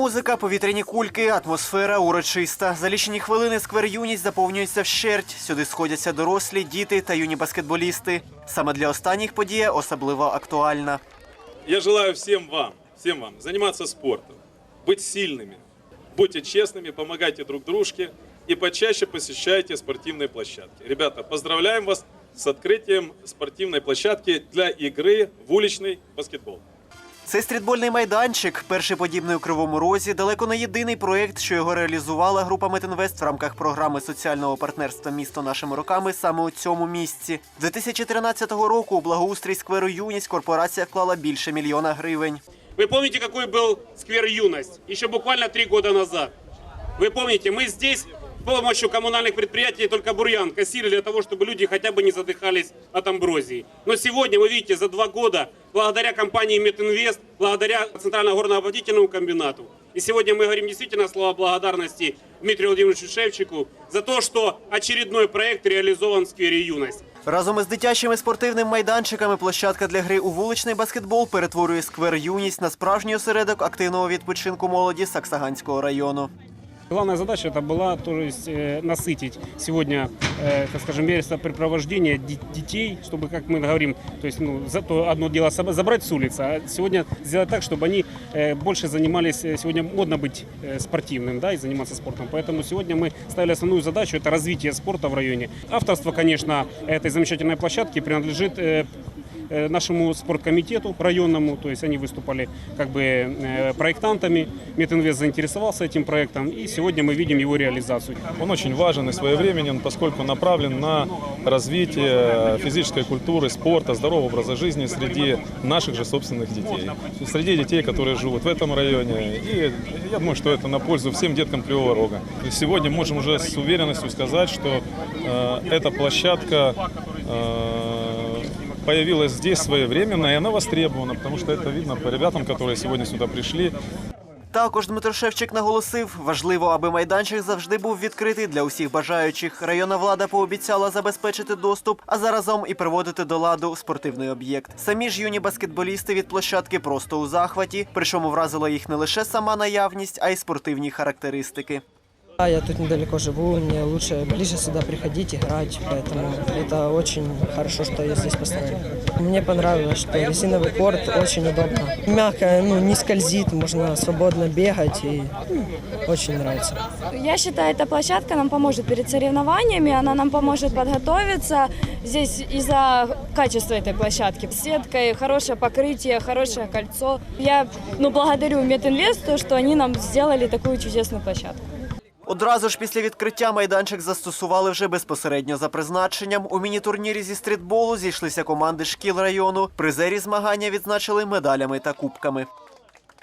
музика, повітряні кульки, атмосфера урочиста. За лічені хвилини сквер юність заповнюється вщерть. Сюди сходяться дорослі, діти та юні баскетболісти. Саме для останніх подія особливо актуальна. Я желаю всем вам, всем вам заниматься спортом, быть сильными, будьте честными, помогайте друг дружке и почаще посещайте спортивные площадки. Ребята, поздравляем вас с открытием спортивной площадки для игры в уличный баскетбол. Цей стрітбольний майданчик, перший подібний у Кривому Розі, далеко не єдиний проєкт, що його реалізувала група Метинвест в рамках програми соціального партнерства Місто нашими руками саме у цьому місці. 2013 року у благоустрій скверу Юність корпорація вклала більше мільйона гривень. Вы помните, какой был сквер «Юность» еще буквально три года назад? Вы помните, мы здесь с помощью коммунальных предприятий только бурьян косили для того, чтобы люди хотя бы не задыхались от амброзии. Но сегодня, вы видите, за два года, благодаря компании «Метинвест», благодаря Центрально-горно-обогатительному комбинату, и сегодня мы говорим действительно слова благодарности Дмитрию Владимировичу Шевчику за то, что очередной проект реализован в сквере «Юность». Разом із дитячими спортивними майданчиками площадка для гри у вуличний баскетбол перетворює сквер Юність на справжній осередок активного відпочинку молоді Саксаганського району. Главная задача это была то есть, э, насытить сегодня, э, так скажем, местопрепровождение ди- детей, чтобы, как мы говорим, то есть, ну, за то одно дело соб- забрать с улицы, а сегодня сделать так, чтобы они э, больше занимались, э, сегодня модно быть э, спортивным, да, и заниматься спортом. Поэтому сегодня мы ставили основную задачу, это развитие спорта в районе. Авторство, конечно, этой замечательной площадки принадлежит э, э, нашему спорткомитету районному, то есть они выступали как бы э, проектантами, Метинвест заинтересовался этим проектом, и сегодня мы видим его реализацию. Он очень важен и своевременен, поскольку направлен на развитие физической культуры, спорта, здорового образа жизни среди наших же собственных детей. Среди детей, которые живут в этом районе. И я думаю, что это на пользу всем деткам Кривого Рога. Сегодня можем уже с уверенностью сказать, что э, эта площадка э, появилась здесь своевременно, и она востребована, потому что это видно по ребятам, которые сегодня сюда пришли. Також Дмитро Шевчик наголосив, важливо, аби майданчик завжди був відкритий для усіх бажаючих. Районна влада пообіцяла забезпечити доступ, а заразом і приводити до ладу спортивний об'єкт. Самі ж юні баскетболісти від площадки просто у захваті, причому вразила їх не лише сама наявність, а й спортивні характеристики. Я тут недалеко живу, мне лучше ближе сюда приходить, играть, поэтому это очень хорошо, что я здесь построил. Мне понравилось, что резиновый корт очень удобно. Мягко, ну, не скользит, можно свободно бегать и ну, очень нравится. Я считаю, эта площадка нам поможет перед соревнованиями, она нам поможет подготовиться. Здесь из-за качества этой площадки. С сеткой, хорошее покрытие, хорошее кольцо. Я ну, благодарю Метинвест, то, что они нам сделали такую чудесную площадку. Одразу ж після відкриття майданчик застосували вже безпосередньо за призначенням. У міні-турнірі зі стрітболу зійшлися команди шкіл району. Призері змагання відзначили медалями та кубками.